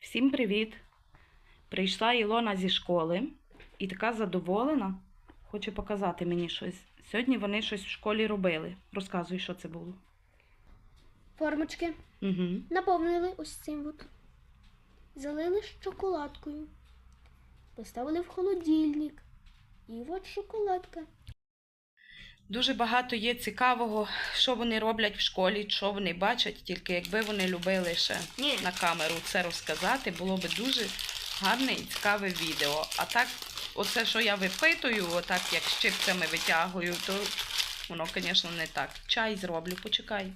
Всім привіт! Прийшла Ілона зі школи і така задоволена. Хоче показати мені щось. Сьогодні вони щось в школі робили. Розказуй, що це було. Формочки Угу. наповнили ось цим от. Залили шоколадкою. Поставили в холодильник. І от шоколадка. Дуже багато є цікавого, що вони роблять в школі, що вони бачать, тільки якби вони любили ще Ні. на камеру це розказати, було би дуже гарне і цікаве відео. А так, оце, що я випитую, отак як щипцями витягую, то воно, звісно, не так. Чай зроблю, почекай.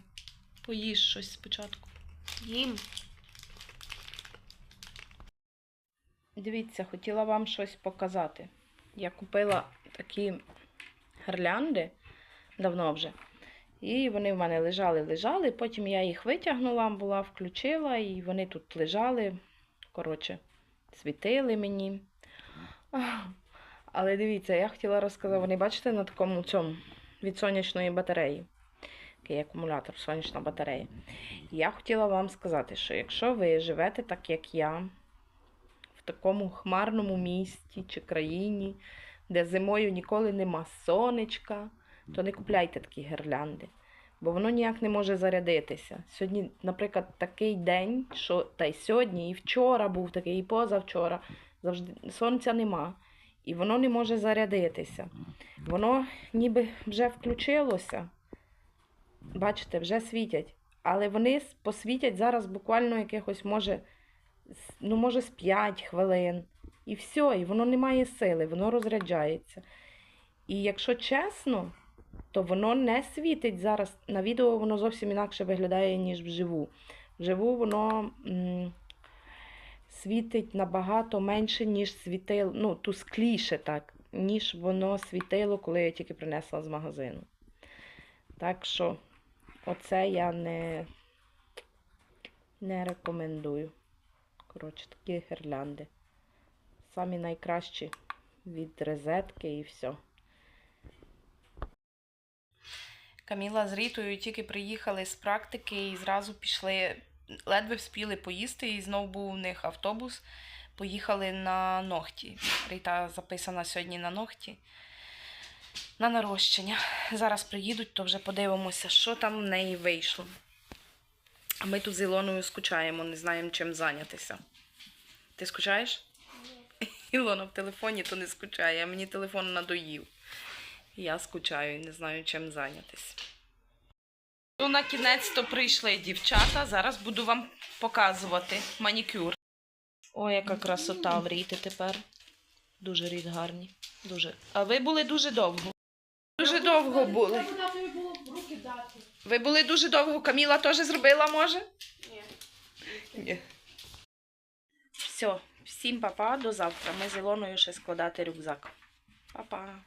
Поїж щось спочатку. Їм. Дивіться, хотіла вам щось показати. Я купила такі гірлянди давно вже. І вони в мене лежали, лежали. Потім я їх витягнула, була, включила, і вони тут лежали. Коротше, світили мені. Але дивіться, я хотіла розказати, вони бачите на такому цьому від сонячної батареї. Такий акумулятор, сонячна батарея. Я хотіла вам сказати, що якщо ви живете так, як я, в такому хмарному місті чи країні, де зимою ніколи нема сонечка, то не купляйте такі гірлянди, бо воно ніяк не може зарядитися. Сьогодні, наприклад, такий день, що та й сьогодні, і вчора був такий, і позавчора, завжди сонця нема, і воно не може зарядитися. Воно ніби вже включилося. Бачите, вже світять. Але вони посвітять зараз буквально якихось, може, ну, може, з 5 хвилин. І все, і воно не має сили, воно розряджається. І якщо чесно, то воно не світить зараз. На відео воно зовсім інакше виглядає, ніж вживу. Вживу воно м, світить набагато менше, ніж світило, ну, тускліше так, ніж воно світило, коли я тільки принесла з магазину. Так що, оце я не, не рекомендую. Коротше, такі гірлянди. Самі найкращі від розетки і все. Каміла з Рітою тільки приїхали з практики і зразу пішли, ледве вспіли поїсти, і знов був у них автобус. Поїхали на ногті. Ріта записана сьогодні на ногті. На нарощення. Зараз приїдуть, то вже подивимося, що там в неї вийшло. А ми тут з Ілоною скучаємо, не знаємо чим зайнятися. Ти скучаєш? Ілона в телефоні то не скучає, а мені телефон надоїв. Я скучаю і не знаю, чим зайнятися. Ну, на кінець-то прийшли дівчата. Зараз буду вам показувати манікюр. Ой, яка красота в Ріти тепер. Дуже рід гарні. Дуже. А ви були дуже довго. Дуже довго були. Руки дати. Ви були дуже довго. Каміла теж зробила, може? Ні. Ні. Все, всім па-па, до завтра. Ми з Ілоною ще складати рюкзак. Па-па.